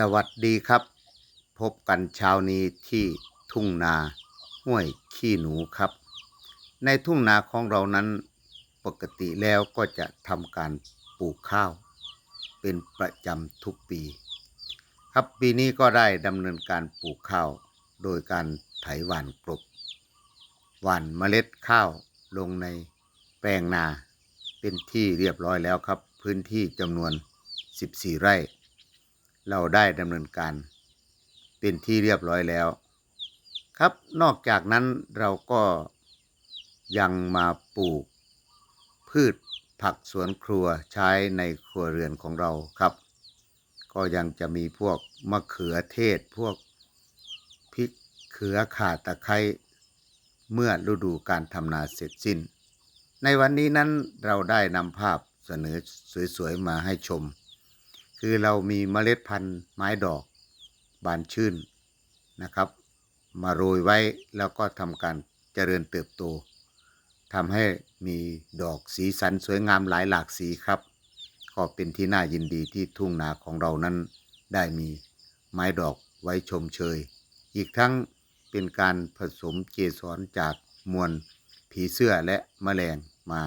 สวัสดีครับ พบกันเช้านี้ที่ทุ่งนาห้วยขี้หนูครับ ในทุ่งนาของเรานั้นปกติแล้วก็จะทำการปลูกข้าว เป็นประจำทุกปี ครับปีนี้ก็ได้ดำเนินการปลูกข้าว โดยการไถหว่านกลบหว่านเมล็ดข้าวลงในแปลงนา เป็นที่เรียบร้อยแล้วครับ พื้นที่จำนวน 14 ไร่ เราได้ดำเนินการ เป็นที่เรียบร้อยแล้ว ครับนอกจากนั้นเราก็ยังมาปลูก พืชผักสวนครัวใช้ในครัวเรือนของเราครับ ก็ยังจะมีพวกมะเขือเทศพวกพริกเขือข่าตะไคร้เมื่อฤดูการทำนาเสร็จสิ้น ในวันนี้นั้นเราได้นำภาพเสนอสวยๆมาให้ชม คือเรามีเมล็ดพันธุ์ไม้ดอกบานชื่นนะครับ มาโรยไว้แล้วก็ทำการเจริญเติบโตทำให้มีดอกสีสันสวยงามหลายหลากสีครับ ก็เป็นที่น่ายินดีที่ทุ่งนาของเรานั้นได้มีไม้ดอกไว้ชมเชย อีกทั้งเป็นการผสมเกสรจากมวลผีเสื้อและแมลงมา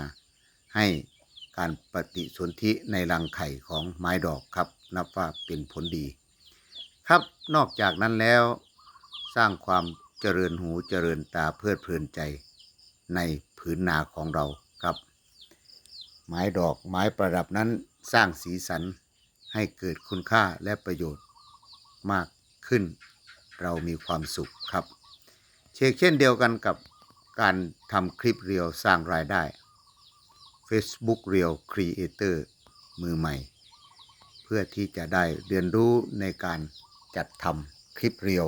ให้ การปฏิสนธิในรังไข่ของไม้ดอกครับ นับว่าเป็นผลดี ครับนอกจากนั้นแล้ว สร้างความเจริญหูเจริญตาเพลิดเพลินใจในผืนนาของเราครับ ไม้ดอกไม้ประดับนั้นสร้างสีสันให้เกิดคุณค่าและประโยชน์มากขึ้น เรามีความสุขครับ เชกเช่นเดียวกันกับการทำคลิปเรียวสร้างรายได้ Facebook Reel Creator มือใหม่ เพื่อที่จะได้เรียนรู้ในการจัดทำคลิปเรียว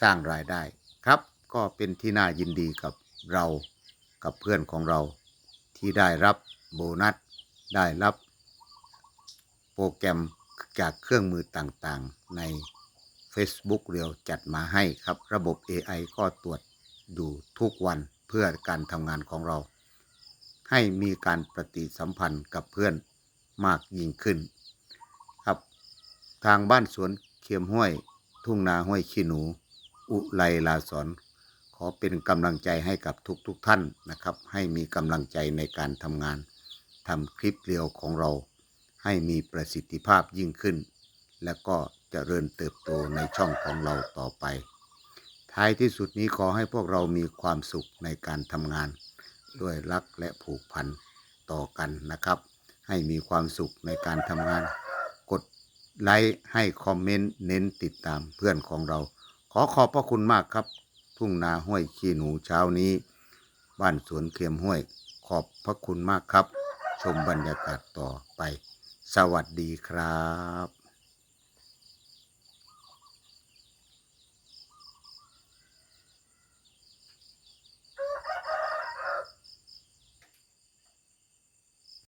สร้างรายได้ครับ ก็เป็นที่น่ายินดีกับเรากับเพื่อนของเรา ที่ได้รับโบนัส ได้รับโปรแกรมจากเครื่องมือต่างๆ ใน Facebook เรียวจัดมาให้ครับ ระบบ AI ก็ตรวจอยู่ทุกวันเพื่อการทำงานของเรา ให้มีการปฏิสัมพันธ์กับเพื่อนมากยิ่งขึ้น ครับ ทางบ้านสวนเคียมห้วย ทุ่งนาห้วยขี้หนู อุไรลาสอนขอเป็นกำลังใจให้กับทุกๆทท่านนะครับ ให้มีกำลังใจในการทำงานทำคลิปเรียวของเรา ให้มีประสิทธิภาพยิ่งขึ้น และก็เจริญเติบโตในช่องของเราต่อไป ท้ายที่สุดนี้ขอให้พวกเรามีความสุขในการทำงาน ด้วยรักและผูกพันต่อกันนะครับ ให้มีความสุขในการทำงาน กดไลค์ให้คอมเมนต์เน้นติดตามเพื่อนของเรา ขอขอบพระคุณมากครับ ทุ่งนาห้วยขี้หนูเช้านี้ บ้านสวนเคียมห้วย ขอบพระคุณมากครับ ชมบรรยากาศต่อไป สวัสดีครับ